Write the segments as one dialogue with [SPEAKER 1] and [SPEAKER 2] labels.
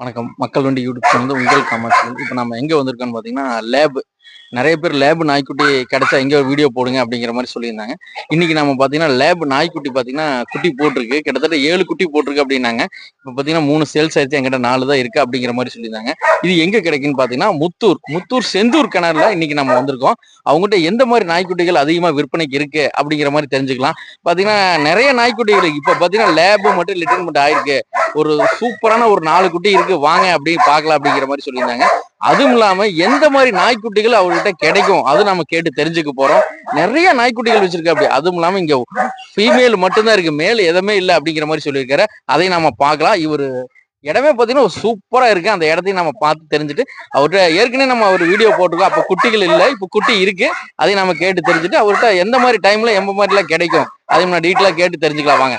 [SPEAKER 1] வணக்கம். மக்கள் வண்டி யூடியூப் சேனல் உங்கள் காமாட்சி இப்போ நம்ம எங்கே வந்திருக்கோம்னு பார்த்தீங்கன்னா லேப் நிறைய பேர் லேப் நாய்க்குட்டி கிடைச்சா எங்கே வீடியோ போடுங்க அப்படிங்கிற மாதிரி சொல்லியிருந்தாங்க. இன்னைக்கு நம்ம பார்த்தீங்கன்னா லேப் நாய்க்குட்டி பார்த்தீங்கன்னா குட்டி போட்டிருக்கு. கிட்டத்தட்ட ஏழு குட்டி போட்டிருக்கு அப்படின்னாங்க. இப்போ பார்த்தீங்கன்னா மூணு சேல்ஸ் ஆயிடுச்சு. எங்கிட்ட நாலு தான் இருக்கு அப்படிங்கிற மாதிரி சொல்லியிருந்தாங்க. இது எங்கே கிடைக்குன்னு பார்த்தீங்கன்னா முத்தூர். முத்தூர் செந்தூர் கிணறுல இன்னைக்கு நம்ம வந்திருக்கோம். அவங்ககிட்ட எந்த மாதிரி நாய்க்குட்டிகள் அதிகமாக விற்பனைக்கு இருக்கு அப்படிங்கிற மாதிரி தெரிஞ்சுக்கலாம். பார்த்தீங்கன்னா நிறைய நாய்க்குட்டிகள் இப்போ பார்த்தீங்கன்னா லேபு மட்டும் லிட்டர்மெண்ட் ஆயிருக்கு. ஒரு சூப்பரான ஒரு நாலு குட்டி இருக்கு. வாங்க அப்படின்னு பார்க்கலாம் அப்படிங்கிற மாதிரி சொல்லியிருந்தாங்க. அதுவும் இல்லாம எந்த மாதிரி நாய்க்குட்டிகள் அவர்கிட்ட கிடைக்கும்? அது நம்ம கேட்டு தெரிஞ்சுக்க போறோம். நிறைய நாய்க்குட்டிகள் வச்சிருக்க அப்படி. அதுவும் இல்லாம இங்க ஃபீமேல் மட்டும்தான் இருக்கு. மேல் எதுவுமே இல்லை அப்படிங்கிற மாதிரி சொல்லியிருக்காரு. அதை நாம பார்க்கலாம். இவரு இடமே பார்த்தீங்கன்னா ஒரு சூப்பரா இருக்கு. அந்த இடத்தையும் நம்ம பார்த்து தெரிஞ்சுட்டு அவர்கிட்ட ஏற்கனவே நம்ம ஒரு வீடியோ போட்டிருக்கோம். அப்போ குட்டிகள் இல்லை. இப்போ குட்டி இருக்கு. அதையும் நம்ம கேட்டு தெரிஞ்சுட்டு அவர்கிட்ட எந்த மாதிரி டைம்ல எந்த மாதிரிலாம் கிடைக்கும்? அதையும் நான் டீட்டெயிலாக கேட்டு தெரிஞ்சுக்கலாம். வாங்க.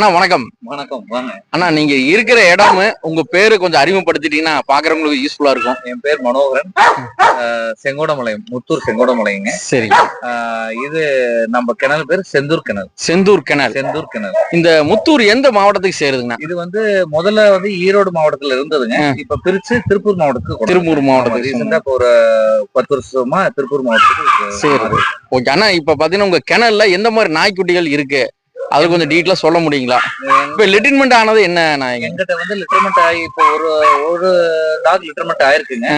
[SPEAKER 1] அண்ணா வணக்கம்.
[SPEAKER 2] வணக்கம் வாங்க.
[SPEAKER 1] அண்ணா நீங்க இருக்கிற இடம் உங்க பேரு கொஞ்சம் அறிமுகப்படுத்திட்டீங்கன்னா பாக்குறவங்களுக்கு யூஸ்ஃபுல்லா இருக்கும்.
[SPEAKER 2] என் பேர் மனோகரன். செங்கோடமலையம் முத்தூர் செங்கோடமலைங்க.
[SPEAKER 1] சரி.
[SPEAKER 2] இது நம்ம கிணறு பேர் செந்தூர் கிணறு.
[SPEAKER 1] செந்தூர் கிணறு.
[SPEAKER 2] செந்தூர் கிணறு.
[SPEAKER 1] இந்த முத்தூர் எந்த மாவட்டத்துக்கு சேருதுங்கண்ணா?
[SPEAKER 2] இது வந்து முதல்ல வந்து ஈரோடு மாவட்டத்துல இருந்ததுங்க. இப்ப பிரிச்சு திருப்பூர் மாவட்டத்துக்கு
[SPEAKER 1] திருப்பூர் மாவட்டத்துக்கு
[SPEAKER 2] ரீசெண்டா இப்போ ஒரு பத்து வருஷமா திருப்பூர் மாவட்டத்துக்கு
[SPEAKER 1] சரி. ஓகே அண்ணா இப்ப பாத்தீங்கன்னா உங்க கிணறுல எந்த மாதிரி நாய்க்குட்டிகள் இருக்கு? அது கொஞ்சம் டீட்டெயிலா சொல்ல முடியுங்களா? இப்ப லிட்டின்மெண்ட் ஆனது என்ன நாய்ங்க
[SPEAKER 2] எங்கிட்ட வந்து லிட்டர்மெண்ட் ஆகி இப்போ ஒரு ஒரு டாக் லிட்டர்மெண்ட் ஆயிருக்குங்க.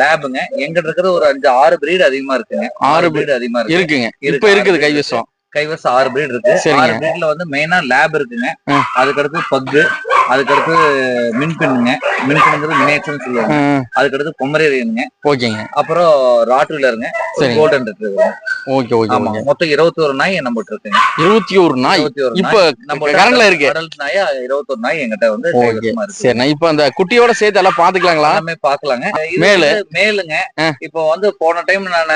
[SPEAKER 2] லேபுங்க எங்கிட்ட இருக்கிறது ஒரு அஞ்சு ஆறு பிரீடு அதிகமா இருக்குங்க.
[SPEAKER 1] ஆறு
[SPEAKER 2] பிரீடு அதிகமா இருக்கு
[SPEAKER 1] இருக்குங்க.
[SPEAKER 2] இருக்கு,
[SPEAKER 1] இப்ப இருக்குது கைவசம்.
[SPEAKER 2] கைவசம் ஆறு பிரீட் இருக்கு. ஆறு பிரீட்ல வந்து மெயினா லேப் இருக்குங்க. அதுக்கடுத்து பக்கு அதுக்கடுத்து மின்பின்னுங்க மின்பின்னுங்கிறது மினேச்சர்னு சொல்லுவாங்க. அதுக்கடுத்து பொமரேரியனுங்க
[SPEAKER 1] ஓகேங்க.
[SPEAKER 2] அப்புறம் ராட்வீலருங்க. கோல்டன் இருக்குங்க.
[SPEAKER 1] ஓகே ஓகே
[SPEAKER 2] ஆமா. மொத்தம் இருபத்தி ஒரு நாய் நம்மகிட்ட இருக்குங்க.
[SPEAKER 1] இருபத்தி ஒரு நாய்.
[SPEAKER 2] இருபத்தி ஒரு
[SPEAKER 1] இப்ப
[SPEAKER 2] நம்ம
[SPEAKER 1] கரண்ட்ல இருக்கு.
[SPEAKER 2] அடல்ட் நாயா இருபத்தொரு நாய் எங்கிட்ட வந்து
[SPEAKER 1] ஓகே. சரிண்ணா இப்ப அந்த குட்டியோட சேர்த்து எல்லாம் பாத்துக்கலாங்களா?
[SPEAKER 2] எல்லாமே பாக்கலாங்க.
[SPEAKER 1] மேலு?
[SPEAKER 2] மேலுங்க. இப்போ வந்து போன டைம் நான்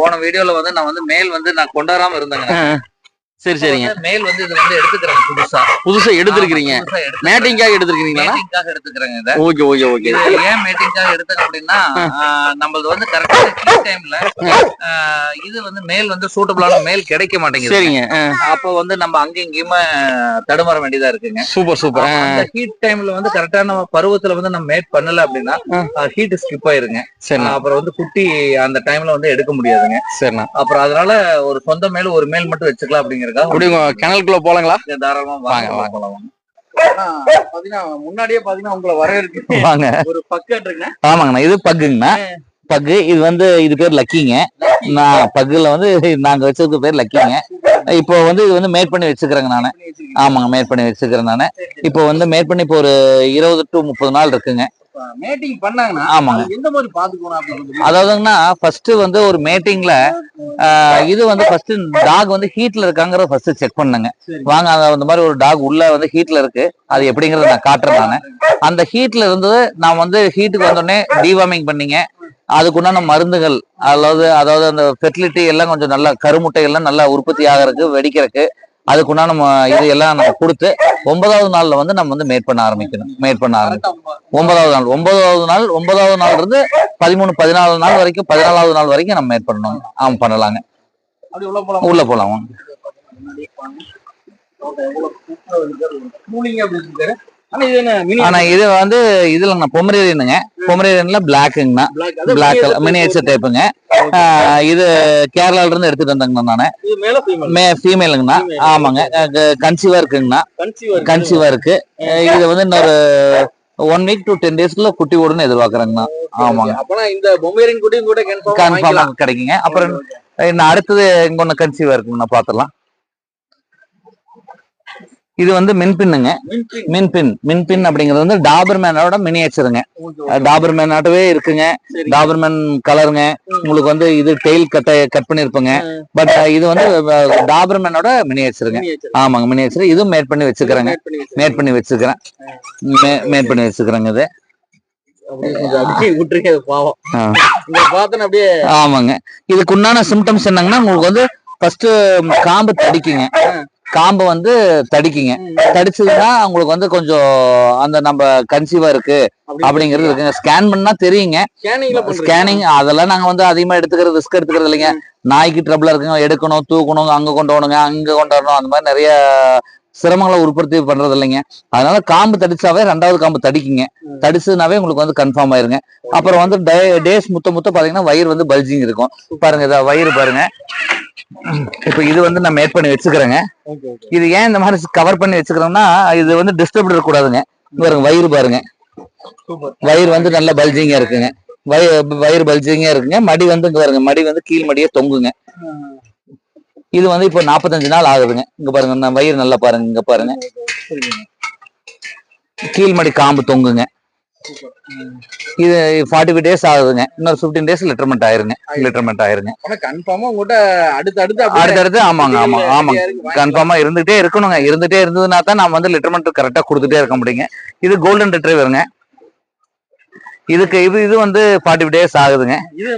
[SPEAKER 2] போன வீடியோல வந்து நான் வந்து மேல் வந்து நான் கொண்டாடாம இருந்தேங்க.
[SPEAKER 1] சரி சரிங்க.
[SPEAKER 2] மேல் வந்து இது வந்து எடுத்துக்கிறேன் புதுசா.
[SPEAKER 1] புதுசா
[SPEAKER 2] எடுத்துக்கிறேன்.
[SPEAKER 1] மேட்டிங்காக எடுத்திருக்கீங்களா
[SPEAKER 2] மேட்டிங்காக எடுத்துக்கிறேங்க இத.
[SPEAKER 1] Okay okay okay.
[SPEAKER 2] ஏன் மீட்டிங்காக எடுத்தேன் அப்படின்னா நம்மளது வந்து கரெக்டான கீ டைம்ல இது வந்து மேல் வந்து சூட்டபிளான மேல் கிடைக்க மாட்டேங்குது.
[SPEAKER 1] சரிங்க
[SPEAKER 2] அப்போ வந்து நம்ம அங்கேயும் இங்கேயுமே தடுமாற வேண்டியதா இருக்குங்க.
[SPEAKER 1] Super super.
[SPEAKER 2] அந்த ஹீட் டைம்ல வந்து கரெக்டான பருவத்துல வந்து நம்ம மேட் பண்ணல அப்படின்னா ஹீட் ஸ்கிப் ஆயிருங்க.
[SPEAKER 1] சரிண்ணா.
[SPEAKER 2] அப்புறம் வந்து குட்டி அந்த டைம்ல வந்து எடுக்க முடியாதுங்க.
[SPEAKER 1] சரிண்ணா.
[SPEAKER 2] அப்புறம் அதனால ஒரு சொந்த மேல் ஒரு மேல் மட்டும் வச்சுக்கலாம்
[SPEAKER 1] அப்படி கிணலுக்குள்ள போலாங்களா?
[SPEAKER 2] தாராளமா
[SPEAKER 1] வாங்க, முன்னாடியே பாத்தீங்கன்னா உங்களை வரவேற்கு
[SPEAKER 2] வாங்க.
[SPEAKER 1] ஒரு
[SPEAKER 2] ஆமாங்கண்ணா இது பக்குங்கண்ணா. பக்கு இது வந்து இது பேர் லக்கிங்க. நான் பக்குல வந்து நாங்க வச்சிருக்க பேர் லக்கிங்க. இப்போ வந்து இது வந்து மேட் பண்ணி வச்சுக்கிறேங்க நானு. ஆமாங்க மேட் பண்ணி வச்சுக்கிறேன் நானு. இப்போ வந்து மேட் பண்ணி இப்போ ஒரு இருபது டு முப்பது நாள் இருக்குங்க.
[SPEAKER 1] மேட்டிங் பண்ணாங்கன்னா
[SPEAKER 2] ஆமாங்க.
[SPEAKER 1] எந்த மாதிரி பாத்துக்கணும்
[SPEAKER 2] அதாவதுங்கன்னா ஃபர்ஸ்ட் வந்து ஒரு மேட்டிங்ல இது வந்து ஃபர்ஸ்ட் டாக் வந்து ஹீட்ல இருக்காங்கிறத ஃபர்ஸ்ட் செக் பண்ணுங்க. வாங்க அந்த மாதிரி ஒரு டாக் உள்ள வந்து ஹீட்ல இருக்கு. அது எப்படிங்கறத நான் காட்டுறேன் நானு. அந்த ஹீட்ல இருந்தது நான் வந்து ஹீட்டுக்கு வந்தோடனே டிவார்மிங் பண்ணீங்க. அதுக்குண்டான மருந்துகள் அதாவது அதாவது அந்த ஃபெர்டிலிட்டி எல்லாம் கொஞ்சம் நல்லா கருமுட்டை எல்லாம் நல்லா உற்பத்தி ஆகிறதுக்கு வெடிக்கிறதுக்கு அதுக்குண்டான ம- இது எல்லாம் நம்ம கொடுத்து ஒன்பதாவது நாள்ல வந்து நம்ம வந்து மேட் பண்ண ஆரம்பிக்கணும் மேட் பண்ண ஆரம்பிக்கணும். ஒன்பதாவது நாள் ஒன்பதாவது நாள் ஒன்பதாவது நாள் இருந்து பதிமூணு பதினாலு நாள் வரைக்கும் பதினாலாவது நாள் வரைக்கும் நம்ம மேட் பண்ணணும் ஆமா பண்ணலாங்க.
[SPEAKER 1] உள்ள போலாம்? ஆனா இது
[SPEAKER 2] வந்து இதுல நான் பொமரேரியனுங்க. பொமரேரியன்ல பிளாக்குங்கண்ணா
[SPEAKER 1] பிளாக்
[SPEAKER 2] மினியேச்சர் டைப்புங்க இது கேரளால இருந்து எடுத்துட்டு வந்தேங்கண்ணா நானு. மே ஃபீமேலுங்கண்ணா ஆமாங்க. கன்சீவா இருக்குங்கண்ணா. கன்சீவா இருக்கு. இது வந்து இன்னொரு ஒன் வீக் டு டென் டேஸ்க்குள்ள குட்டி ஓடுன்னு எதிர்பார்க்கறேங்கண்ணா. ஆமாங்க.
[SPEAKER 1] அப்பனா இந்த பொம்மேரின் குட்டியும் கூட கன்ஃபார்ம்
[SPEAKER 2] கிடைக்குங்க. அப்புறம் அடுத்தது இங்க ஒண்ணு கன்சீவா இருக்குங்கண்ணா பாத்துடலாம். இது வந்து மின்பின்னுங்க. மின்பின். மின்பின். அப்படிங்கிறது வந்து டாபர்மேனோட மினியேச்சருங்க டாபர்மேனாட்டவே இருக்குங்க. டாபர்மேன் கலருங்க உங்களுக்கு வந்து இது டெய்ல் கட்ட கட் பண்ணிருப்போங்க பட் இது வந்து டாபர்மேனோட மினியேச்சருங்க ஆமாங்க மினியேச்சர் இதுவும் மேட் பண்ணி வச்சுக்கிறேங்க மேட் பண்ணி வச்சுக்கிறேன் மேட் பண்ணி வச்சுக்கிறேங்க இது. ஆமாங்க. இதுக்கு உண்டான சிம்டம்ஸ் என்னங்கன்னா உங்களுக்கு வந்து ஃபர்ஸ்ட் காம்பு தடிக்குங்க. காம்பு வந்து தடிக்குங்க. தடிச்சதுன்னா உங்களுக்கு வந்து கொஞ்சம் அந்த நம்ம கன்சீவா இருக்கு அப்படிங்கிறது இருக்குங்க. ஸ்கேன் பண்ணா தெரியுங்க. ஸ்கேனிங் அதெல்லாம் நாங்க வந்து அதிகமா எடுத்துக்கிறது ரிஸ்க் எடுத்துக்கிறது இல்லைங்க. நாய்க்கு ட்ரபிளா இருக்குங்க. எடுக்கணும் தூக்கணும் அங்க கொண்டு போகணுங்க அங்க கொண்டு வரணும் அந்த மாதிரி நிறைய சிரமங்களை உற்பத்தி பண்றது இல்லைங்க. அதனால காம்பு தடிச்சாவே ரெண்டாவது காம்பு தடிக்குங்க. தடிச்சதுனாவே உங்களுக்கு வந்து கன்ஃபார்ம் ஆயிருங்க. அப்புறம் வந்து டேஸ் முத்த முத்த பாத்தீங்கன்னா வயிறு வந்து பல்ஜிங் இருக்கும். பாருங்க இதா வயிறு பாருங்க. இப்ப இது வந்து நான் மேட் பண்ணி வச்சுக்கிறேங்க. இது ஏன் இந்த மாதிரி கவர் பண்ணி வச்சுக்கிறோம்னா இது வந்து டிஸ்டர்ப் இருக்கக்கூடாதுங்க. பாருங்க வயிறு பாருங்க. வயிறு வந்து நல்ல பல்ஜிங்கா இருக்குங்க. வயிறு வயிறு பல்ஜிங்கா இருக்குங்க. மடி வந்து இங்க பாருங்க மடி வந்து கீழ் மடியே தொங்குங்க. இது வந்து இப்போ நாற்பத்தஞ்சு நாள் ஆகுதுங்க. இங்க பாருங்க வயிறு நல்லா பாருங்க இங்க பாருங்க. கீழ் மடி காம்பு தொங்குங்க. இது ஃபார்ட்டி ஃபைவ் டேஸ் ஆகுதுங்க. இன்னொரு ஃபிஃப்டீன் டேஸ் லிட்டர்மெண்ட் ஆயிருங்க. லிட்டர்மெண்ட் ஆயிருங்க.
[SPEAKER 1] கன்ஃபார்மா உங்ககிட்ட அடுத்து அடுத்து அப்படியே
[SPEAKER 2] அடுத்தடுத்து ஆமாங்க ஆமா ஆமாங்க. கன்ஃபார்மா இருந்துகிட்டே இருக்கணுங்க. இருந்துட்டே இருந்ததுன்னா தான் நம்ம வந்து லிட்டர்மெண்ட் கரெக்டா கொடுத்துட்டே இருக்க முடியுங்க. இது கோல்டன் ரிட்ரைவருங்க இதுக்கு இது இது வந்து ஃபார்ட்டி டேஸ் ஆகுதுங்க.
[SPEAKER 1] இது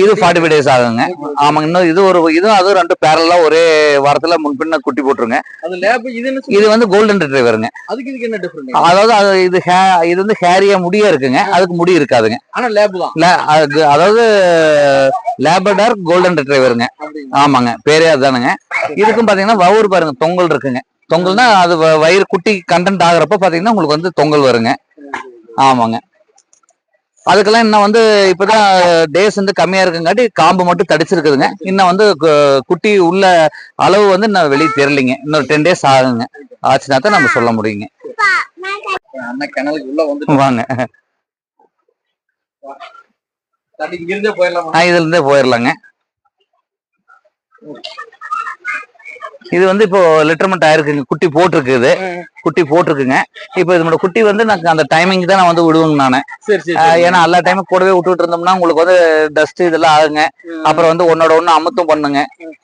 [SPEAKER 2] இது ஃபார்ட்டி ஃபைவ் டேஸ் ஆகுங்க. ஆமாங்க இன்னும் இது ஒரு இதுவும் அதுவும் ரெண்டு பேரலா ஒரே வாரத்துல முன்பின்ன குட்டி போட்டுருங்க.
[SPEAKER 1] இது
[SPEAKER 2] வந்து கோல்டன் ரிட்ரைவருங்க
[SPEAKER 1] அதுக்கு இதுக்கு என்ன டிஃபரெண்ட்
[SPEAKER 2] அதாவது அது இது இது வந்து ஹேரியா முடியா இருக்குங்க. அதுக்கு முடி இருக்காதுங்க.
[SPEAKER 1] ஆனா லேப் தான்.
[SPEAKER 2] அதாவது லேபடார் கோல்டன் ரிட்ரைவருங்க ஆமாங்க பேரே அதுதானுங்க. இதுக்கும் பாத்தீங்கன்னா வவுர் பாருங்க தொங்கல் இருக்குங்க. தொங்கல்னா அது வயிறு குட்டி கண்டென்ட் ஆகுறப்ப பாத்தீங்கன்னா உங்களுக்கு வந்து தொங்கல் வருங்க. ஆமாங்க. அதுக்கெல்லாம் இன்னும் வந்து இப்பதான் டேஸ் வந்து கம்மியா இருக்குங்காட்டி காம்பு மட்டும் தடிச்சிருக்குதுங்க. இன்னும் வந்து குட்டி உள்ள அளவு வந்து இன்னும் வெளியே தெரியலைங்க. இன்னொரு டென் டேஸ் ஆகுங்க. ஆச்சுன்னா தான் நம்ம சொல்ல முடியுங்க.
[SPEAKER 1] கிணலுக்கு உள்ள வந்து
[SPEAKER 2] வாங்க. இதுல இருந்தே போயிடலாங்க. இது வந்து இப்போ லிட்டர்மெண்ட் ஆயிருக்குங்க. குட்டி போட்டிருக்குது. குட்டி போட்டிருக்குங்க. இப்போ இதனோட குட்டி வந்து நான் அந்த டைமிங் தான் நான் வந்து விடுவேங்க நானு. ஏன்னா எல்லா டைமும் கூடவே விட்டுட்டு இருந்தோம்னா உங்களுக்கு வந்து டஸ்ட் இதெல்லாம் ஆகுங்க. அப்புறம் வந்து ஒன்னோட ஒண்ணு அமுத்தும் பண்ணுங்க.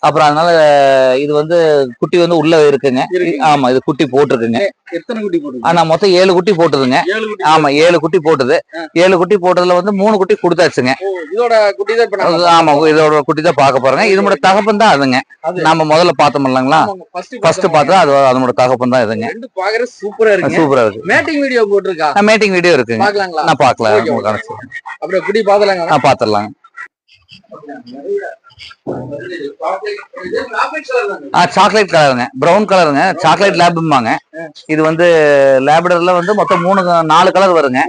[SPEAKER 2] அப்புறம் அதனால இது வந்து குட்டி வந்து உள்ள இருக்குங்க. ஆமா இது குட்டி போட்டிருக்குங்க. ஆனா மொத்தம் ஏழு குட்டி போட்டுதுங்க. ஆமா ஏழு குட்டி போட்டுது. ஏழு குட்டி போட்டதுல வந்து மூணு குட்டி கொடுத்தாச்சுங்க. ஆமா இதோட குட்டி தான் பார்க்க போறேங்க. இதனோட தகப்பன் தான் அதுங்க.
[SPEAKER 1] அது.
[SPEAKER 2] நம்ம முதல்ல பார்த்தோம் இல்லைங்களா?
[SPEAKER 1] ஃபர்ஸ்ட்
[SPEAKER 2] பார்த்தா அது அதனோட தகப்பன் தான் இதுங்க.
[SPEAKER 1] பாக்குறது சூப்பரா இருக்குங்க.
[SPEAKER 2] சூப்பரா இருக்கு.
[SPEAKER 1] மேட்டிங் வீடியோ போட்டிருக்கா?
[SPEAKER 2] மேட்டிங் வீடியோ இருக்குங்க.
[SPEAKER 1] பாக்கலாங்களா
[SPEAKER 2] நான் அனுப்பிச்சு
[SPEAKER 1] அப்படியே குட்டி பாத்தலாங்க
[SPEAKER 2] நான் பாத்துடலாங்க ஆ சாக்லேட் கலருங்க பிரவுன் கலருங்க சாக்லேட் லேபும்பாங்க இது வந்து லேபடர்ல வந்து மொத்தம் மூணு நாலு கலர் வருங்க.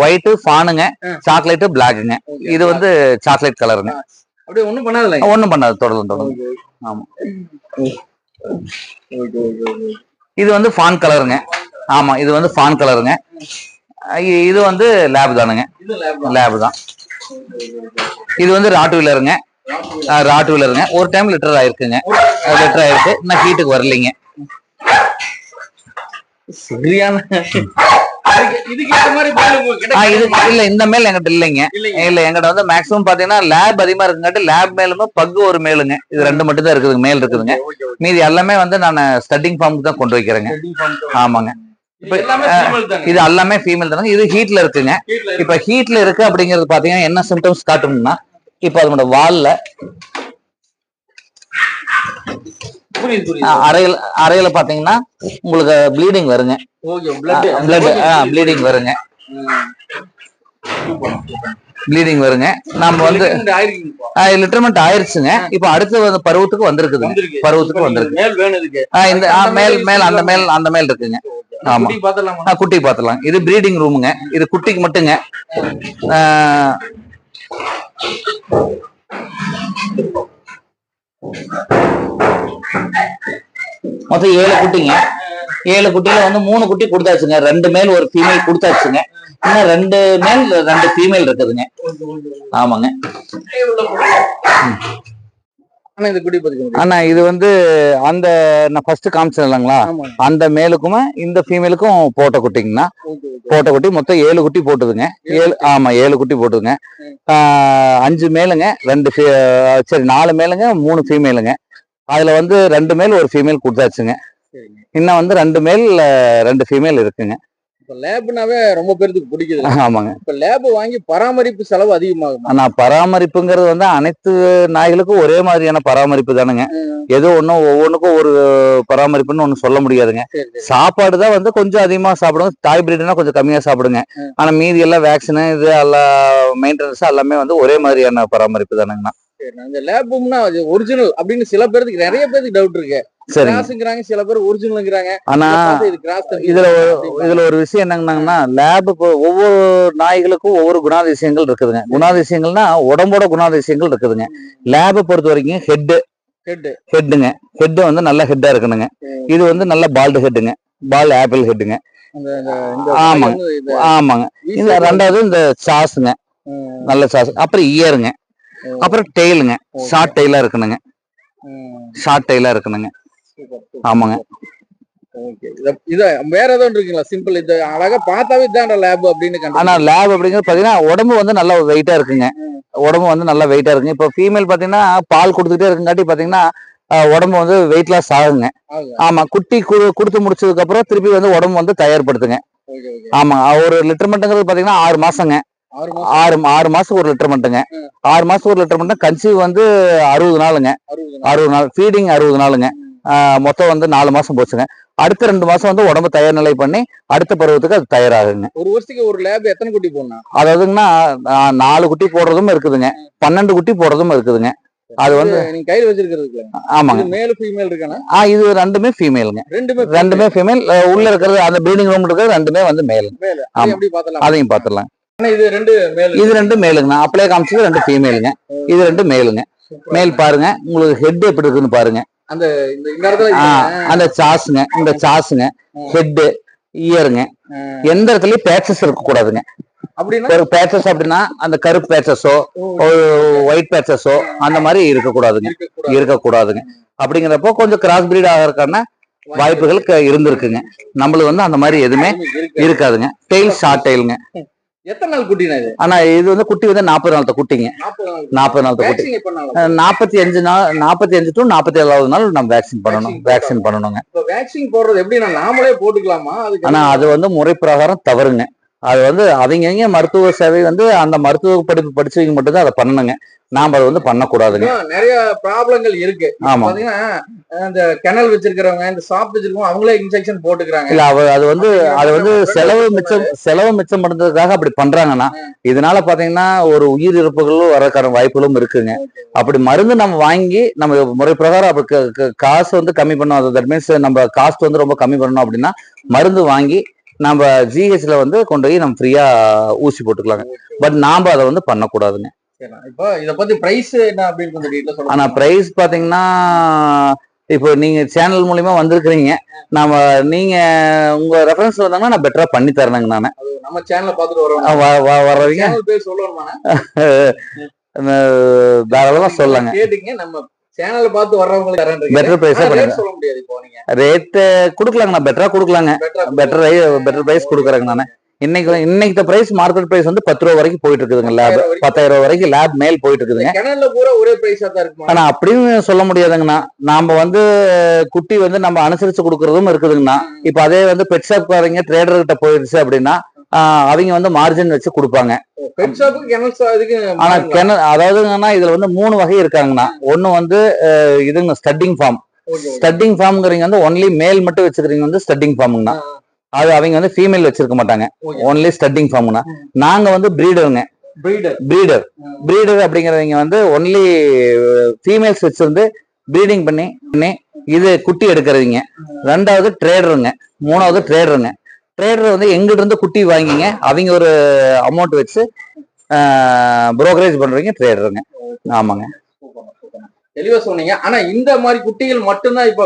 [SPEAKER 2] ஒயிட் ஃபானுங்க சாக்லேட் பிளாக்குங்க இது வந்து சாக்லேட் கலருங்க
[SPEAKER 1] அப்படியே ஒண்ணும் பண்ணாதுல
[SPEAKER 2] ஒண்ணும் பண்ணாது. தொடர்ந்து தொடர்ந்து. ஆமா. இது வந்து ஃபான் கலருங்க ஆமா இது வந்து ஃபான் கலருங்க இது வந்து லேப் தானுங்க.
[SPEAKER 1] லேப்
[SPEAKER 2] லேப் தான். இது வந்து ராட்டு வீலருங்க ராட்டு வீலருங்க ஒரு டைம் லிட்டர் ஆயிருக்குங்க. லிட்டர் ஆயிருக்கு. இன்னும் ஹீட்டுக்கு வரலைங்க.
[SPEAKER 1] சரியான
[SPEAKER 2] இல்ல இந்த மேல் எங்கிட்ட இல்லைங்க. இல்ல எங்கிட்ட வந்து மேக்ஸிமம் பாத்தீங்கன்னா லேப் அதிகமா இருக்குங்காட்டி லேப் மேலுமே பக்கு ஒரு மேலுங்க. இது ரெண்டு மட்டும் தான் இருக்குதுங்க மேல் இருக்குதுங்க. மீதி எல்லாமே வந்து நான் ஸ்டட்டிங் ஃபார்முக்கு தான் கொண்டு வைக்கிறேங்க. ஆமாங்க.
[SPEAKER 1] இது எல்லாமே female தானே?
[SPEAKER 2] இது ஃபீமேல் ஹீட்ல இருக்குங்க. இப்ப ஹீட்ல இருக்கு அப்படிங்கிறது பாத்தீங்கன்னா என்ன சிம்டம்ஸ் காட்டும்னா இப்ப அதனோட வால்ல அறையில அறையில பாத்தீங்கன்னா உங்களுக்கு ப்ளீடிங் வருங்க. ப்ளீடிங் வருங்க. ப்ளீடிங் வருங்க. நம்ம வந்து லிட்டர்மெண்ட் ஆயிருச்சுங்க. இப்ப அடுத்து வந்து பருவத்துக்கு வந்திருக்குதுங்க. பருவத்துக்கு வந்திருக்கு. இந்த மேல் மேல் அந்த மேல் அந்த மேல் இருக்குங்க. ஆமா.
[SPEAKER 1] குட்டி
[SPEAKER 2] பாத்துலாம் இது ப்ரீடிங் ரூமுங்க இது குட்டிக்கு மட்டுங்க. மொத்தம் ஏழு குட்டிங்க. ஏழு குட்டியில வந்து மூணு குட்டி கொடுத்தாச்சுங்க. ரெண்டு மேல் ஒரு ஃபீமேல் கொடுத்தாச்சுங்க. இன்னும் ரெண்டு மேல் ரெண்டு ஃபீமேல் இருக்குதுங்க. ஆமாங்க.
[SPEAKER 1] ஆனா
[SPEAKER 2] ஆனா இது வந்து அந்த நான் ஃபர்ஸ்ட் காமிச்சேன் இல்லைங்களா? அந்த மேலுக்குமே இந்த ஃபீமேலுக்கும் போட்ட குட்டிங்கண்ணா. போட்ட குட்டி மொத்தம் ஏழு குட்டி போட்டுதுங்க. ஏழு ஆமா ஏழு குட்டி போட்டுதுங்க. அஞ்சு மேலுங்க ரெண்டு சரி நாலு மேலுங்க மூணு ஃபீமேலுங்க அதுல வந்து ரெண்டு மேல் ஒரு ஃபீமேல் கொடுத்தாச்சுங்க. இன்னும் வந்து ரெண்டு மேல் ரெண்டு ஃபீமேல் இருக்குங்க.
[SPEAKER 1] லேப்னாவே ரொம்ப பேருக்கு பிடிக்குது
[SPEAKER 2] ஆமாங்க.
[SPEAKER 1] இப்ப லேப் வாங்கி பராமரிப்பு செலவு அதிகமாகும்?
[SPEAKER 2] ஆனா பராமரிப்புங்கிறது வந்து அனைத்து நாய்களுக்கும் ஒரே மாதிரியான பராமரிப்பு தானுங்க. ஏதோ ஒண்ணும் ஒவ்வொன்றுக்கும் ஒரு பராமரிப்புன்னு ஒண்ணு சொல்ல முடியாதுங்க. சாப்பாடு தான் வந்து கொஞ்சம் அதிகமா சாப்பிடுங்க தாய் பிரீடுனா கொஞ்சம் கம்மியா சாப்பிடுங்க.
[SPEAKER 1] ம்.
[SPEAKER 2] ஆனா மீதி எல்லாம் வேக்சின் இது எல்லாம் மெயின்டெனன்ஸ் எல்லாமே வந்து ஒரே மாதிரியான பராமரிப்பு தானுங்கண்ணா.
[SPEAKER 1] இந்த லேபும்னா ஒரிஜினல் அப்படின்னு சில பேருக்கு நிறைய பேருக்கு டவுட் இருக்கு. கிராஸ்ங்கிறாங்க சில பேர் ஒரிஜினல்ங்கிறாங்க
[SPEAKER 2] ஆனா
[SPEAKER 1] இது கிராஸ்
[SPEAKER 2] இதுல இதுல ஒரு விஷயம் என்னங்கன்னா லேப் ஒவ்வொரு நாய்களுக்கும் ஒவ்வொரு குணாதிசயங்கள் இருக்குதுங்க. குணாதிசயங்கள்னா உடம்போட குணாதிசயங்கள் இருக்குதுங்க. லேபை பொறுத்த வரைக்கும் ஹெட்
[SPEAKER 1] ஹெட்
[SPEAKER 2] ஹெட்டுங்க ஹெட் வந்து நல்ல ஹெட்டா இருக்கணுங்க. இது வந்து நல்ல பால்டு ஹெட்டுங்க பால் ஆப்பிள் ஹெட்டுங்க
[SPEAKER 1] அந்த
[SPEAKER 2] ஆமாங்க. ஆமாங்க. இந்த ரெண்டாவது இந்த சாஸுங்க. நல்ல சாஸ். அப்புறம் இயருங்க. அப்புறம் டெய்லுங்க. ஷார்ட் டெய்லா இருக்கணுங்க. ஷார்ட் டெய்லா இருக்கணுங்க. ஆமாங்க.
[SPEAKER 1] வேற ஏதாவது இருக்குங்களா? சிம்பிள் இது. அழகா பார்த்தாவே இதான் லேப் அப்படின்னு
[SPEAKER 2] ஆனா. லேப் அப்படிங்கிறது பாத்தீங்கன்னா உடம்பு வந்து நல்லா வெயிட்டா இருக்குங்க. உடம்பு வந்து நல்லா வெயிட்டா இருக்குங்க. இப்போ ஃபீமேல் பாத்தீங்கன்னா பால் கொடுத்துட்டே இருக்குங்காட்டி பாத்தீங்கன்னா உடம்பு வந்து வெயிட் லாஸ் ஆகுங்க. ஆமா குட்டி கொடுத்து முடிச்சதுக்கு அப்புறம் திருப்பி வந்து உடம்பு வந்து தயார்படுத்துங்க. ஆமா ஒரு லிட்டர் மட்டுங்கிறது பாத்தீங்கன்னா ஆறு மாசங்க.
[SPEAKER 1] ஆறு மாசம்.
[SPEAKER 2] ஆறு மாசத்துக்கு ஒரு லிட்டர் மட்டுங்க. ஆறு மாசத்துக்கு ஒரு லிட்டர் மட்டும் கன்சீவ் வந்து அறுபது நாளுங்க.
[SPEAKER 1] அறுபது நாள்.
[SPEAKER 2] ஃபீடிங் அறுபது நாளுங்க. மொத்தம் வந்து நாலு மாசம் போச்சுங்க. அடுத்த ரெண்டு மாசம் வந்து உடம்பு தயார் நிலை பண்ணி அடுத்த பருவத்துக்கு அது தயாராகுங்க.
[SPEAKER 1] ஒரு வருஷத்துக்கு ஒரு லேப் எத்தனை குட்டி போடணும்?
[SPEAKER 2] அதாவதுங்கன்னா நாலு குட்டி போடுறதும் இருக்குதுங்க. பன்னெண்டு குட்டி போடுறதும் இருக்குதுங்க. அது வந்து
[SPEAKER 1] நீங்க கையில வச்சிருக்கிறதுக்கு
[SPEAKER 2] ஆமாங்க.
[SPEAKER 1] இது மேல் ஃபீமேல் இருக்கானா?
[SPEAKER 2] ஆஹ் இது ரெண்டுமே ஃபீமேலுங்க
[SPEAKER 1] ரெண்டுமே
[SPEAKER 2] ரெண்டுமே ஃபீமேல் உள்ள இருக்கிறது அந்த ப்ரீடிங் ரூம் இருக்கிறது ரெண்டுமே வந்து மேல். அதையும் பாத்துடலாம்
[SPEAKER 1] ஆனா இது ரெண்டு
[SPEAKER 2] இது ரெண்டு மேலுங்க நான் அப்படியே காமிச்சது ரெண்டு ஃபீமேலுங்க இது ரெண்டு மேலுங்க. மேல் பாருங்க. உங்களுக்கு ஹெட் எப்படி இருக்குன்னு பாருங்க.
[SPEAKER 1] இது-
[SPEAKER 2] அந்த சாஸுங்க இந்த சாஸுங்க ஹெட் இயருங்க. எந்த இடத்துலயும் பேச்சஸ் இருக்க கூடாதுங்க ஒரு பேச்சஸ் அப்படின்னா அந்த கருப்பு பேச்சஸோ ஒயிட் பேச்சஸோ அந்த மாதிரி இருக்கக்கூடாதுங்க.
[SPEAKER 1] இருக்கக்கூடாது.
[SPEAKER 2] இருக்கக்கூடாதுங்க. அப்படிங்கிறப்போ கொஞ்சம் கிராஸ் பிரீட் ஆகிறதுக்கான வாய்ப்புகள் இருந்திருக்குங்க. நம்மளுக்கு வந்து அந்த மாதிரி எதுவுமே
[SPEAKER 1] இருக்கு.
[SPEAKER 2] இருக்காதுங்க. டெய்ல் ஷார்ட் டெய்லுங்க
[SPEAKER 1] எத்தனை நாள் குட்டினா இது?
[SPEAKER 2] ஆனா இது வந்து குட்டி வந்து நாற்பது நாளத்த குட்டிங்க.
[SPEAKER 1] நாற்பது நாள்.
[SPEAKER 2] குட்டி.
[SPEAKER 1] நாள்?
[SPEAKER 2] நாற்பத்தி அஞ்சு நாள் நாற்பத்தி அஞ்சு டு நாற்பத்தி ஏழாவது நாள் நம்ம வேக்சின் பண்ணணும். வேக்சின் பண்ணணுங்க.
[SPEAKER 1] வேக்சின் போடுறது எப்படின்னா நாமளே போட்டுக்கலாமா?
[SPEAKER 2] ஆனா அது வந்து முறை பிரகாரம் தவறுங்க. அது வந்து அவங்க மருத்துவ சேவை வந்து அந்த மருத்துவ படிப்பு படிச்சவங்க மட்டும்தான் அதை பண்ணணுங்க. நாம அதை வந்து பண்ணக்கூடாதுங்க.
[SPEAKER 1] நிறைய ப்ராப்ளங்கள் இருக்கு.
[SPEAKER 2] ஆமா.
[SPEAKER 1] இந்த கிணல் வச்சிருக்கிறவங்க இந்த ஷாப் வச்சிருக்கவங்க அவங்களே இன்ஜெக்ஷன் போட்டுக்கிறாங்க.
[SPEAKER 2] இல்ல அவ அது வந்து அது வந்து செலவு மிச்சம் செலவு மிச்சம் பண்றதுக்காக அப்படி பண்றாங்கன்னா இதனால பாத்தீங்கன்னா ஒரு உயிர் இறப்புகளும் வரக்கான வாய்ப்புகளும் இருக்குங்க. அப்படி மருந்து நம்ம வாங்கி நம்ம முறை பிரகாரம் அப்படி காசு வந்து கம்மி பண்ணணும். தட் மீன்ஸ் நம்ம காஸ்ட் வந்து ரொம்ப கம்மி பண்ணணும் அப்படின்னா மருந்து வாங்கி நம்ம ஜிஹெச்ல வந்து கொண்டு போய் நம்ம ஃப்ரீயா ஊசி போட்டுக்கலாங்க. பட் நாம அதை வந்து பண்ணக்கூடாதுங்க.
[SPEAKER 1] சரி, இப்போ இத பத்தி பிரைஸ் என்ன அப்படின்னு கொஞ்சம்
[SPEAKER 2] ஆனா பிரைஸ் பாத்தீங்கன்னா இப்போ நீங்க சேனல் மூலியமா வந்திருக்கிறீங்க. நாம நீங்க உங்க ரெஃபரன்ஸ் வந்தாங்கன்னா நான் பெட்டரா பண்ணி தரேனுங்க நானு.
[SPEAKER 1] நம்ம சேனலை பார்த்துட்டு வரோம்
[SPEAKER 2] அஹ் வ- வ- வர்றவங்க?
[SPEAKER 1] சேனல் பேர் சொல்லணுமா
[SPEAKER 2] அஹ் தாராளமா சொல்லலாங்க.
[SPEAKER 1] கேட்டுங்க நம்ம சேனலை பார்த்து வர்றவங்களுக்கு
[SPEAKER 2] பெட்டர் பிரைஸா பண்ணுங்க ரேட் கொடுக்கலாங்க நான் பெட்டரா கொடுக்கலாங்க. பெட்டர் பெட்டர் பிரைஸ் கொடுக்குறேங்க நானு. இன்னைக்கு இன்னைக்கு பிரைஸ் மார்க்கெட் பிரைஸ் வந்து பத்து ரூபா வரைக்கும் போயிட்டு இருக்குதுங்க லேப்
[SPEAKER 1] பத்தாயிரம்
[SPEAKER 2] ரூபா வரைக்கும் லேப் மேல் போயிட்டு இருக்குதுங்க
[SPEAKER 1] பூரா ஒரே பிரைஸா தான் இருக்குமா?
[SPEAKER 2] ஆனா அப்படின்னு சொல்ல முடியாதுங்கண்ணா நாம வந்து குட்டி வந்து நம்ம அனுசரிச்சு கொடுக்கறதும் இருக்குதுங்கண்ணா இப்ப அதே வந்து பெட் ஷாப்காரங்க ட்ரேடர் கிட்ட போயிடுச்சு அப்படின்னா அவங்க வந்து மார்ஜின் வச்சு கொடுப்பாங்க. ஆனா? கிணறு அதாவதுங்கன்னா இதுல வந்து மூணு வகை இருக்காங்கண்ணா ஒண்ணு வந்து இதுங்க ஸ்டட்டிங் ஃபார்ம். ஸ்டட்டிங் ஃபார்ம்ங்கிறீங்க வந்து ஒன்லி மேல் மட்டும் வச்சுக்கிறீங்க வந்து ஸ்டட்டிங் ஃபார்முங்கண்ணா அது அவங்க வந்து ஃபீமேல் வச்சிருக்க மாட்டாங்க. ஒன்லி ஸ்டட்டிங்
[SPEAKER 1] ம்.
[SPEAKER 2] நாங்க வந்து பிரீடருங்க. பிரீடர். பிரீடர் அப்படிங்கிறவங்க வந்து ஒன்லி ஃபீமேல்ஸ் வச்சிருந்து ப்ரீடிங் பண்ணி பண்ணி இது குட்டி எடுக்கிறவங்க ரெண்டாவது ட்ரேடருங்க மூணாவது ட்ரேடருங்க ட்ரேடர் வந்து எங்கிட்ட இருந்து குட்டி வாங்கிங்க. அவங்க ஒரு அமௌண்ட் வச்சு புரோக்கரேஜ் பண்றீங்க ட்ரேடருங்க ஆமாங்க.
[SPEAKER 1] தெளிவா சொன்னீங்க. ஆனா இந்த மாதிரி குட்டிகள் மட்டும்தான் இப்போ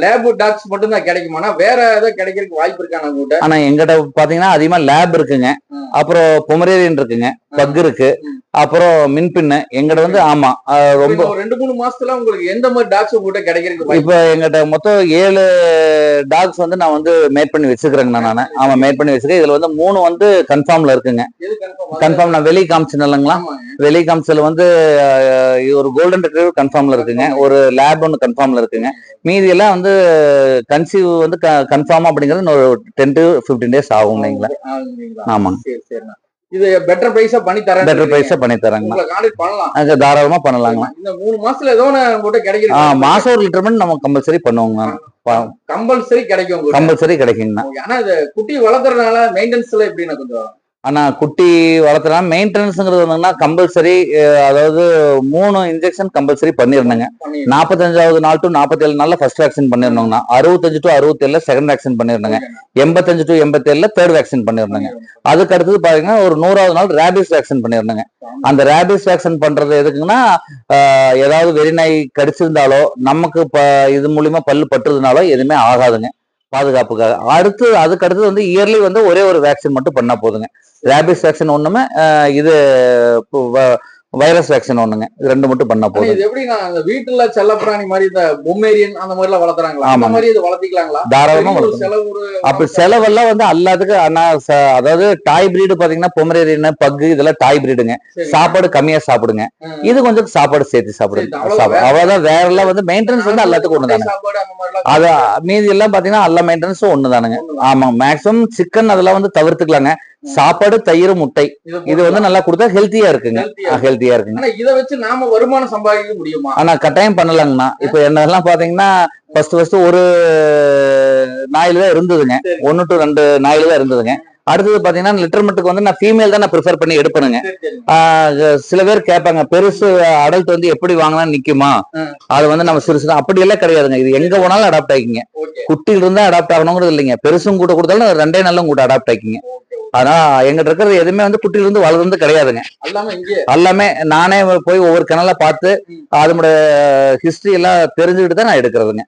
[SPEAKER 1] லேப் டாக்ஸ் மட்டும்தான் கிடைக்குமானா வேற ஏதாவது கிடைக்கிறதுக்கு வாய்ப்பு இருக்கான உங்ககிட்ட
[SPEAKER 2] ஆனா எங்கிட்ட பாத்தீங்கன்னா அதிகமா லேப் இருக்குங்க.
[SPEAKER 1] ம்.
[SPEAKER 2] அப்புறம் பொமரேரியன் இருக்குங்க. பக் இருக்கு.
[SPEAKER 1] ம்.
[SPEAKER 2] அப்புறம் மின்பின்னு எங்கிட்ட வந்து ஆமா. ரொம்ப
[SPEAKER 1] ரெண்டு மூணு மாசத்துல உங்களுக்கு எந்த மாதிரி டாக்ஸ் உங்ககிட்ட கிடைக்கிறதுக்கு வாய்ப்பு
[SPEAKER 2] இப்ப எங்கிட்ட மொத்தம் ஏழு டாக்ஸ் வந்து நான் வந்து மேட் பண்ணி வச்சுக்கிறேங்கண்ணா நானு ஆமா மேட் பண்ணி வச்சிருக்கேன். இதுல வந்து மூணு வந்து கன்ஃபார்ம்ல இருக்குங்க.
[SPEAKER 1] கன்ஃபார்ம்
[SPEAKER 2] நான் வெளியே காமிச்சேன் இல்லைங்களா வெளியே காமிச்சதுல வந்து ஒரு கோல்டன் ரெட்ரீவர் கன்ஃபார்ம்ல இருக்குங்க. ஒரு லேப் ஒன்று கன்ஃபார்ம்ல இருக்குங்க. மீதி எல்லாம் வந்து கன்சீவ் வந்து கன்ஃபார்ம் அப்படிங்கிறது இன்னொரு டென் டு ஃபிஃப்டீன் டேஸ் ஆகும் இல்லைங்களா? ஆமாங்க.
[SPEAKER 1] சரி சரிண்ணா. இது பெட்டர் பிரைஸா பண்ணி தரேன்.
[SPEAKER 2] பெட்டர் பிரைஸா பண்ணி
[SPEAKER 1] உங்களை கான்டாக்ட் பண்ணலாம்.
[SPEAKER 2] தாராளமா பண்ணலாங்கண்ணா.
[SPEAKER 1] இந்த மூணு மாசத்துல ஏதோ உங்ககிட்ட
[SPEAKER 2] ஆ
[SPEAKER 1] கிடைக்கிறது
[SPEAKER 2] மாசம் ஒரு லிட்டர் மணி நம்ம கம்பல்சரி பண்ணுவோங்க
[SPEAKER 1] கம்பல்சரி கிடைக்கும்
[SPEAKER 2] கம்பல்சரி கிடைக்குங்கண்ணா.
[SPEAKER 1] ஆனா இது குட்டி வளர்த்துறதுனால மெயின்டெனன்ஸ்ல எப்படின்னா கொஞ்சம்
[SPEAKER 2] ஆனா குட்டி வளர்த்துனா மெயின்டெனன்ஸ்ங்கிறது வந்துங்கன்னா கம்பல்சரி அதாவது மூணு இன்ஜெக்ஷன் கம்பல்சரி பண்ணிருந்தேங்க
[SPEAKER 1] பண்ணி
[SPEAKER 2] நாற்பத்தஞ்சாவது நாள் டு நாற்பத்தேழு நாள்ல ஃபர்ஸ்ட் வேக்சின் பண்ணிருந்தோங்கண்ணா அறுபத்தஞ்சு டு அறுபத்தேழுல செகண்ட் வேக்சின் பண்ணிருந்தேங்க எண்பத்தஞ்சு டு எண்பத்தேழுல தேர்ட் வேக்சின் பண்ணிருந்தேங்க அதுக்கு அடுத்தது பாத்தீங்கன்னா ஒரு நூறாவது நாள் ரேபிஸ் வேக்சின் பண்ணிருந்தேங்க அந்த ரேபிஸ் வேக்சின் பண்றது எதுக்குங்கன்னா ஆஹ், ஏதாவது வெறிநாய் கடிச்சிருந்தாலோ நமக்கு ப இது மூலியமா பல்லு பட்டுறதுனாலோ எதுவுமே ஆகாதுங்க. பாதுகாப்புக்காக. அடுத்து அதுக்கு அடுத்தது வந்து இயர்லி வந்து ஒரே ஒரு வேக்சின் மட்டும் பண்ணா போதுங்க. ரேபிஸ் வேக்சின் ஒண்ணுமே இது வைரஸ் வேக்சின் ஒண்ணுங்க. இது ரெண்டு மட்டும் பண்ணா போதும்.
[SPEAKER 1] இது எப்படி அந்த வீட்டுல செல்லப்பிராணி மாதிரி இந்த பொம்மேரியன் அந்த மாதிரி எல்லாம் வளர்த்துறாங்களா? அந்த. மாதிரி இது வளர்த்திக்கலாங்களா?
[SPEAKER 2] தாராளமா
[SPEAKER 1] செலவு ஒரு
[SPEAKER 2] அப்படி செலவெல்லாம் வந்து எல்லாத்துக்கும் ஆனா அதாவது டாய் பிரீடு பாத்தீங்கன்னா பொமரேரியன் பக்கு இதெல்லாம் டாய் பிரீடுங்க. சாப்பாடு கம்மியா சாப்பிடுங்க. இது கொஞ்சம் சாப்பாடு சேர்த்து சாப்பிடுங்க.
[SPEAKER 1] அவ்வளவுதான்.
[SPEAKER 2] வேற எல்லாம் வந்து மெயின்டெனன்ஸ் வந்து எல்லாத்துக்கும்
[SPEAKER 1] எல்லாம்
[SPEAKER 2] அது மீதி எல்லாம் பாத்தீங்கன்னா எல்லா மெயின்டெனன்ஸும் ஒண்ணுதானுங்க.
[SPEAKER 1] ஒண்ணுதான்.
[SPEAKER 2] ஆமா மேக்ஸிமம் சிக்கன் அதெல்லாம் வந்து தவிர்த்துக்கலாங்க. சாப்பாடு தயிர் முட்டை. இது வந்து நல்லா கொடுத்தா ஹெல்த்தியா இருக்குங்க. ஹெல்த்தியா இருக்குங்க.
[SPEAKER 1] இதை வச்சு நாம வருமானம் சம்பாதிக்க முடியுமா?
[SPEAKER 2] ஆனா கட்டாயம் பண்ணலாங்கண்ணா. இப்ப என்னெல்லாம் பாத்தீங்கன்னா ஃபர்ஸ்ட் ஃபர்ஸ்ட் ஒரு நாயில தான் இருந்ததுங்க. ஒன்னு டு ரெண்டு நாயில தான் இருந்ததுங்க. அடுத்தது பாத்தீங்கன்னா லிட்டர்மெண்ட்டுக்கு வந்து நான் ஃபீமேல் தான் நான் ப்ரிஃபர் பண்ணி எடுப்பணுங்க சில பேர் கேட்பாங்க பெருசு அடல்ட் வந்து எப்படி வாங்கினா நிக்குமா. அது வந்து நம்ம சிறுசு அப்படி எல்லாம் கிடையாதுங்க. இது எங்க போனாலும் அடாப்ட்
[SPEAKER 1] Okay,
[SPEAKER 2] குட்டியில இருந்தா அடாப்ட் ஆகணுங்கிறது இல்லைங்க. பெருசும் கூட கொடுத்தாலும் ரெண்டே நாளும் கூட அடாப்ட்
[SPEAKER 1] okay.
[SPEAKER 2] ஆனா எங்கிட்ட இருக்கிறது எதுவுமே வந்து குட்டியில இருந்து வளர்ந்து கிடையாதுங்க.
[SPEAKER 1] எல்லாமே
[SPEAKER 2] நானே போய் ஒவ்வொரு கிணல பார்த்து
[SPEAKER 1] ம்.
[SPEAKER 2] அதனோட ஹிஸ்டரி எல்லாம் தெரிஞ்சுக்கிட்டு தான் நான் எடுக்கிறதுங்க.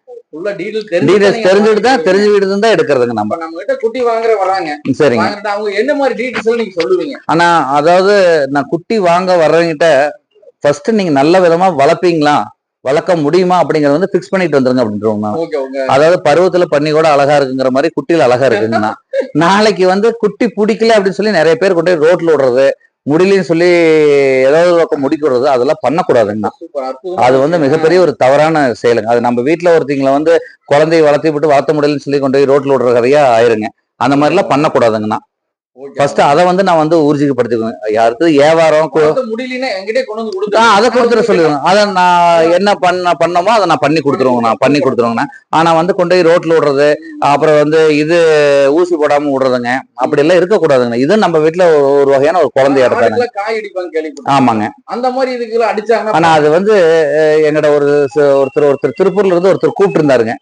[SPEAKER 2] டீடைல்ஸ் தெரிஞ்சுக்கிட்டு தான் தெரிஞ்சுக்கிட்டு தான் எடுக்கிறதுங்க நம்ம.
[SPEAKER 1] நம்ம கிட்ட குட்டி வாங்குற வராங்க.
[SPEAKER 2] சரிங்க.
[SPEAKER 1] அவங்க என்ன மாதிரி டீடைல்ஸ் நீங்க சொல்லுவீங்க?
[SPEAKER 2] ஆனா அதாவது நான் குட்டி வாங்க வர்றவங்கிட்ட ஃபர்ஸ்ட் நீங்க நல்ல விதமா வளர்ப்பீங்களா? வளர்க்க முடியுமா அப்படிங்கறத வந்து ஃபிக்ஸ் பண்ணிட்டு வந்துருங்க அப்படின்றவங்க. அதாவது பருவத்துல பண்ணி கூட அழகா இருக்குங்கிற மாதிரி குட்டியில அழகா இருக்குங்கண்ணா நாளைக்கு வந்து குட்டி பிடிக்கல அப்படின்னு சொல்லி நிறைய பேர் கொண்டு போய் ரோட்ல விடுறது முடியலன்னு சொல்லி ஏதாவது பக்கம் முடிக்க விடுறது அதெல்லாம் பண்ணக்கூடாதுங்கண்ணா அது வந்து மிகப்பெரிய ஒரு தவறான செயலுங்க. அது நம்ம வீட்டுல ஒருத்தங்களை வந்து குழந்தைய வளர்த்தி விட்டு வளர்த்த முடியலன்னு சொல்லி கொண்டு போய் ரோட்ல விடுற கதையா ஆயிருங்க. அந்த மாதிரி எல்லாம் பண்ணக்கூடாதுங்கண்ணா ஃபர்ஸ்ட் அதை வந்து நான் வந்து ஊர்ஜிக்கப்படுத்திக்குவேன் யாருக்கு
[SPEAKER 1] கொடுத்து
[SPEAKER 2] அதை கொடுத்துட சொல்லிடுவேன். அதை நான் என்ன பண்ண பண்ணமோ அதை நான் பண்ணி கொடுத்துருவேங்க. நான் பண்ணி கொடுத்துருவேங்கண்ணா ஆனா வந்து கொண்டு போய் ரோட்ல விடுறது அப்புறம் வந்து இது ஊசி போடாம விடுறதுங்க. அப்படி எல்லாம் இருக்கக்கூடாதுங்க. இது நம்ம வீட்டுல ஒரு வகையான ஒரு குழந்தை இடத்தாங்க
[SPEAKER 1] ஆடுகளை காய் அடிப்பாங்க கேள்விப்பட்டேன்
[SPEAKER 2] ஆமாங்க.
[SPEAKER 1] அந்த மாதிரி இதுக்கெல்லாம் அடிச்சாங்கன்னா
[SPEAKER 2] ஆனா அது வந்து எங்கட ஒரு ஒருத்தர் ஒருத்தர் திருப்பூர்ல இருந்து ஒருத்தர் கூப்பிட்டு இருந்தாருங்க